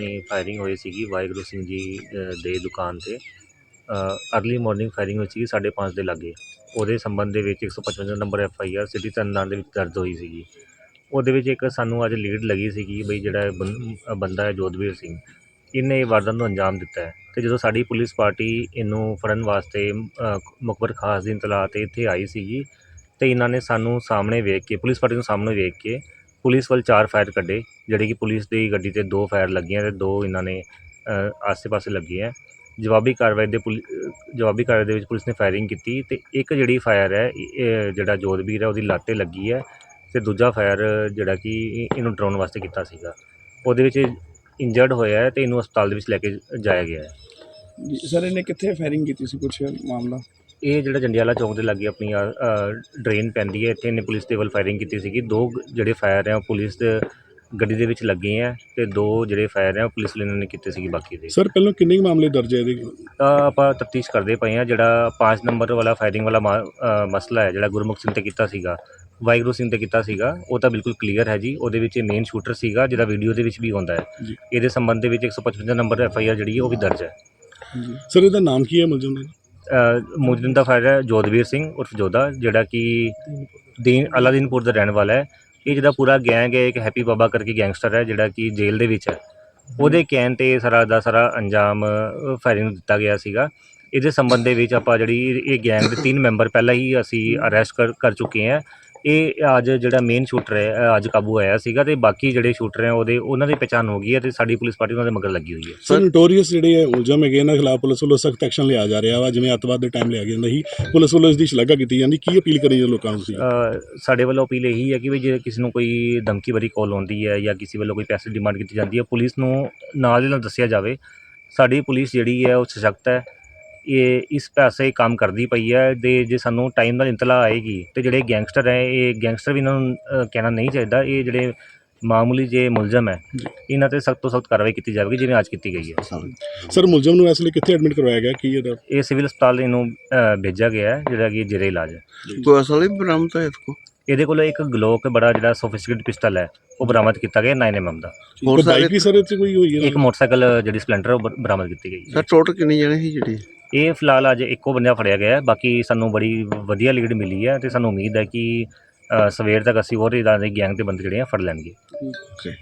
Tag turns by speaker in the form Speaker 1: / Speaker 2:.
Speaker 1: ਆਪਣੀ ਫਾਇਰਿੰਗ ਹੋਈ ਸੀਗੀ ਵਾਹਿਗੁਰੂ ਸਿੰਘ ਜੀ ਦੇ ਦੁਕਾਨ ਤੇ। ਅਰਲੀ ਮਾਰਨਿੰਗ ਫਾਇਰਿੰਗ ਹੋਈ ਸੀਗੀ 5:30 ਦੇ ਲਾਗੇ। ਉਹਦੇ ਸੰਬੰਧ ਦੇ ਵਿੱਚ 155 number F I R city Tarn Taran ਦੇ ਵਿੱਚ ਦਰਜ ਹੋਈ ਸੀਗੀ। ਉਹਦੇ ਵਿੱਚ ਇੱਕ ਸਾਨੂੰ ਅੱਜ ਲੀਡ ਲੱਗੀ ਸੀਗੀ ਬਈ ਜਿਹੜਾ ਬੰ- ਬੰਦਾ ਹੈ ਜੋਧਵੀਰ ਸਿੰਘ। ਇਹਨੇ ਇਹ ਵਾਰਦਾਤ ਨੂੰ ਅੰਜਾਮ ਦਿੱਤਾ ਹੈ। ਤੇ ਜਦੋਂ ਸਾਡੀ ਪੁਲਿਸ ਪਾਰਟੀ ਇਹਨੂੰ ਫੜਨ ਵਾਸਤੇ ਅ, ਮੁਖਬਰ ਖਾਸ ਦੀ ਇਤਲਾਹ ਤੇ ਇੱਥੇ ਆਈ ਸੀਗੀ ਤੇ ਇਹਨਾਂ ਨੇ ਸਾਨੂੰ ਸਾਹਮਣੇ ਵੇਖ ਕੇ ਪੁਲਿਸ ਪਾਰਟੀ ਨੂੰ ਸਾਹਮਣੇ ਵੇਖ ਕੇ ਪੁਲਿਸ ਵੱਲ ਚਾਰ ਫਾਇਰ ਕੱਢੇ, ਜਿਹੜੇ ਕਿ ਪੁਲਿਸ ਦੀ ਗੱਡੀ ਤੇ ਦੋ ਫਾਇਰ ਲੱਗੀਆਂ ਤੇ ਦੋ ਇਹਨਾਂ ਨੇ ਆਸੇ-ਪਾਸੇ ਲੱਗੇ ਹੈ। ਜਵਾਬੀ ਕਾਰਵਾਈ ਦੇ ਪੁਲਿ ਜਵਾਬੀ ਕਾਰਵਾਈ ਦੇ ਵਿੱਚ ਪੁਲਿਸ ਨੇ ਫਾਇਰਿੰਗ ਕੀਤੀ ਤੇ ਇੱਕ ਜਿਹੜੀ ਫਾਇਰ ਹੈ ਜਿਹੜਾ ਜੋਧਵੀਰ ਹੈ, ਉਹਦੀ ਲਾਤੇ ਲੱਗੀ ਹੈ ਤੇ ਦੂਜਾ ਫਾਇਰ ਜਿਹੜਾ ਕਿ ਇਹਨੂੰ ਡਰਾਉਣ ਵਾਸਤੇ ਕੀਤਾ ਸੀਗਾ। ਉਹਦੇ ਵਿੱਚ ਇੰਜਰਡ ਹੋਇਆ ਹੈ ਤੇ ਇਹਨੂੰ ਹਸਪਤਾਲ ਦੇ ਵਿੱਚ ਲੈ ਕੇ ਜਾਇਆ ਗਿਆ ਹੈ।
Speaker 2: ਸਰ, ਇਹਨੇ ਕਿੱਥੇ ਫਾਇਰਿੰਗ ਕੀਤੀ ਸੀ ਕੁਛ ਮਾਮਲਾ?
Speaker 1: ਇਹ ਜਿਹੜਾ ਜੰਡਿਆਲਾ ਚੌਂਕ ਦੇ ਲਾਗੇ ਆਪਣੀ ਡਰੇਨ ਪੈਂਦੀ ਹੈ ਇੱਥੇ ਇਹਨੇ ਪੁਲਿਸ ਦੇ ਵੱਲ ਫਾਇਰਿੰਗ ਕੀਤੀ ਸੀਗੀ। ਦੋ ਜਿਹੜੇ ਫਾਇਰ ਹੈ ਉਹ ਪੁਲਿਸ ਦੇ ਗੱਡੀ ਦੇ ਵਿੱਚ ਲੱਗੇ ਹੈ ਤੇ ਦੋ ਜਿਹੜੇ ਫਾਇਰ ਹੈ ਉਹ ਪੁਲਿਸ ਵਾਲਿਆਂ ਨੇ ਕੀਤੇ ਸੀਗੇ ਬਾਕੀ ਦੇ।
Speaker 2: ਸਰ ਪਹਿਲਾਂ ਕਿੰਨੇ ਕੁ ਮਾਮਲੇ ਦਰਜ ਹੈ ਇਹਦੇ?
Speaker 1: ਤਾਂ ਆਪਾਂ ਤਫਤੀਸ਼ ਕਰਦੇ ਪਏ ਹਾਂ ਜਿਹੜਾ 5 ਨੰਬਰ ਵਾਲਾ ਫਾਇਰਿੰਗ ਵਾਲਾ ਮਾ- ਅ, ਮਸਲਾ ਹੈ ਜਿਹੜਾ ਗੁਰਮੁਖ ਸਿੰਘ ਤੇ ਕੀਤਾ ਸੀਗਾ ਵਾਹਿਗੁਰੂ ਸਿੰਘ ਤੇ ਕੀਤਾ ਸੀਗਾ ਉਹ ਤਾਂ ਬਿਲਕੁਲ ਕਲੀਅਰ ਹੈ ਜੀ। ਉਹਦੇ ਵਿੱਚ ਮੇਨ ਸ਼ੂਟਰ ਸੀਗਾ ਜਿਹਦਾ ਵੀਡੀਓ ਦੇ ਵਿੱਚ ਵੀ ਹੁੰਦਾ ਹੈ।
Speaker 2: ਜੀ।
Speaker 1: ਇਹਦੇ ਸੰਬੰਧ ਦੇ ਵਿੱਚ 155 ਨੰਬਰ ਐਫ ਆਈ ਆਰ ਜਿਹੜੀ ਹੈ ਉਹ ਵੀ ਦਰਜ ਹੈ।
Speaker 2: ਸਰ ਇਹਦਾ ਨਾਮ ਕੀ ਹੈ ਮੁਲਜ਼ਮ ਦਾ
Speaker 1: ਮੁਜਰਿਮ ਦਾ ਫਾਇਰ ਹੈ ਜੋਧਵੀਰ ਸਿੰਘ ਉਰਫ ਜੋਧਾ, ਜਿਹੜਾ ਕਿ ਦੀਨ ਅਲਾਦੀਨਪੁਰ ਦਾ ਰਹਿਣ ਵਾਲਾ ਹੈ। ਇਹ ਜਿਹੜਾ ਪੂਰਾ ਗੈਂਗ ਹੈ, ਇੱਕ ਹੈਪੀ ਬਾਬਾ ਕਰਕੇ ਗੈਂਗਸਟਰ ਹੈ, ਜਿਹੜਾ ਕਿ ਜੇਲ੍ਹ ਦੇ ਵਿੱਚ ਹੈ। ਉਹਦੇ ਕਹਿਣ ਤੇ ਸਾਰਾ ਦਾ ਸਾਰਾ ਅੰਜਾਮ ਫਾਇਰਿੰਗ ਨੂੰ ਦਿੱਤਾ ਗਿਆ ਸੀਗਾ। ਇਹਦੇ ਸੰਬੰਧ ਦੇ ਵਿੱਚ ਆਪਾਂ ਜਿਹੜੀ ਇਹ ਗੈਂਗ ਦੇ ਤਿੰਨ ਮੈਂਬਰ ਪਹਿਲਾਂ ਹੀ ਅਸੀਂ ਅਰੈਸਟ ਕਰ ਕਰ ਚੁੱਕੇ ਹਾਂ। ਇਹ ਅੱਜ ਜਿਹੜਾ ਮੇਨ ਸ਼ੂਟਰ ਹੈ ਅੱਜ ਕਾਬੂ ਆਇਆ ਸੀਗਾ ਤੇ ਬਾਕੀ ਜਿਹੜੇ ਸ਼ੂਟਰ ਹੈ ਉਹਦੇ ਉਹਨਾਂ ਦੀ ਪਛਾਣ ਹੋ ਗਈ ਹੈ ਤੇ ਸਾਡੀ ਪੁਲਿਸ ਪਾਰਟੀ ਉਹਨਾਂ ਦੇ ਮਗਰ ਲੱਗੀ ਹੋਈ ਹੈ।
Speaker 2: ਸਰ ਨੋਟੋਰੀਅਸ ਜਿਹੜੇ ਹੈ ਮੁਲਜ਼ਮ ਹੈਗੇ ਇਹਨਾਂ ਖਿਲਾਫ ਪੁਲਿਸ ਵੱਲੋਂ ਸਖਤ ਐਕਸ਼ਨ ਲਿਆ ਜਾ ਰਿਹਾ ਵਾ ਜਿਵੇਂ ਅੱਤਵਾਦ ਦੇ ਟਾਈਮ ਲਿਆ ਗਿਆ ਜਾਂਦਾ ਸੀ ਪੁਲਿਸ ਵੱਲੋਂ ਇਸ ਦੀ ਸ਼ਲਾਘਾ ਕੀਤੀ ਜਾਂਦੀ ਕੀ ਅਪੀਲ ਕਰੀ ਜੇ ਲੋਕਾਂ ਨੂੰ ਤੁਸੀਂ?
Speaker 1: ਸਾਡੇ ਵੱਲੋਂ ਅਪੀਲ ਇਹੀ ਹੈ ਕਿ ਵੀ ਜੇ ਕਿਸੇ ਨੂੰ ਕੋਈ ਧਮਕੀ ਭਰੀ ਕਾਲ ਆਉਂਦੀ ਹੈ ਜਾਂ ਕਿਸੇ ਵੱਲੋਂ ਕੋਈ ਪੈਸੇ ਡਿਮਾਂਡ ਕੀਤੀ ਜਾਂਦੀ ਹੈ ਪੁਲਿਸ ਨੂੰ ਨਾਲ ਦੀ ਨਾਲ ਦੱਸਿਆ ਜਾਵੇ। ਸਾਡੀ ਪੁਲਿਸ ਜਿਹੜੀ ਹੈ ਉਹ ਸਸ਼ਕਤ ਹੈ ਇਹ ਇਸ ਪਾਸੇ ਕੰਮ ਕਰਦੀ ਪਈ ਹੈ ਦੇ ਜੇ ਸਾਨੂੰ ਟਾਈਮ ਨਾਲ ਇੰਤਲਾ ਆਏਗੀ ਤੇ ਜਿਹੜੇ ਗੈਂਗਸਟਰ ਹੈ ਇਹ ਗੈਂਗਸਟਰ ਵੀ ਇਹਨਾਂ ਨੂੰ ਕਹਿਣਾ ਨਹੀਂ ਚਾਹੀਦਾ। ਇਹ ਜਿਹੜੇ ਮਾਮੂਲੀ ਜੇ ਮੁਲਜ਼ਮ ਹੈ ਇਹਨਾਂ ਤੇ ਸਖਤ ਸਖਤ ਕਾਰਵਾਈ ਕੀਤੀ ਜਾਵੇਗੀ ਜਿਵੇਂ ਅੱਜ ਕੀਤੀ ਗਈ ਹੈ।
Speaker 2: ਸਰ ਮੁਲਜ਼ਮ ਨੂੰ ਇਸ ਕਿੱਥੇ ਐਡਮਿਟ ਕਰਵਾਇਆ ਗਿਆ? ਕੀ ਇਹਦਾ?
Speaker 1: ਇਹ ਸਿਵਲ ਹਸਪਤਾਲ ਇਹਨੂੰ ਭੇਜਿਆ ਗਿਆ ਹੈ ਜਿਹੜਾ ਕਿ ਜਿਹੜੇ ਇਲਾਜ ਹੈ।
Speaker 3: ਕੋਈ ਅਸਲ ਹੀ ਬਰਾਮਦ ਹੈ ਇਸਕੋ
Speaker 1: ਇਹਦੇ ਕੋਲ ਇੱਕ ਗਲੋਕ ਬੜਾ ਜਿਹੜਾ ਸੋਫਿਸਟੀਕੇਟਡ ਪਿਸਟਲ ਹੈ ਉਹ ਬਰਾਮਦ ਕੀਤਾ ਗਿਆ 9mm ਦਾ।
Speaker 3: ਹੋਰ
Speaker 1: ਇੱਕ ਮੋਟਰਸਾਈਕਲ ਜਿਹੜੀ ਸਪਲੈਂਡਰ ਬਰਾਮਦ ਕੀਤੀ ਗਈ
Speaker 3: ਸਰ ਟੋਟਲ ਕਿੰਨੇ ਜਣੇ ਸੀ ਜਿਹੜੇ?
Speaker 1: ਇਹ ਫਿਲਹਾਲ ਅੱਜ ਇੱਕੋ ਬੰਦਾ ਫੜਿਆ ਗਿਆ ਹੈ ਬਾਕੀ ਸਾਨੂੰ ਬੜੀ ਵਧੀਆ ਲੀਡ ਮਿਲੀ ਹੈ ਤੇ ਸਾਨੂੰ ਉਮੀਦ ਹੈ ਕਿ ਅ, ਸਵੇਰ ਤੱਕ ਅਸੀਂ ਹੋਰ ਇਦਾਂ ਦੇ ਗੈਂਗ ਦੇ ਬੰਦੇ ਜਿਹੜੇ ਆ ਫੜ ਲੈਣਗੇ
Speaker 2: Okay.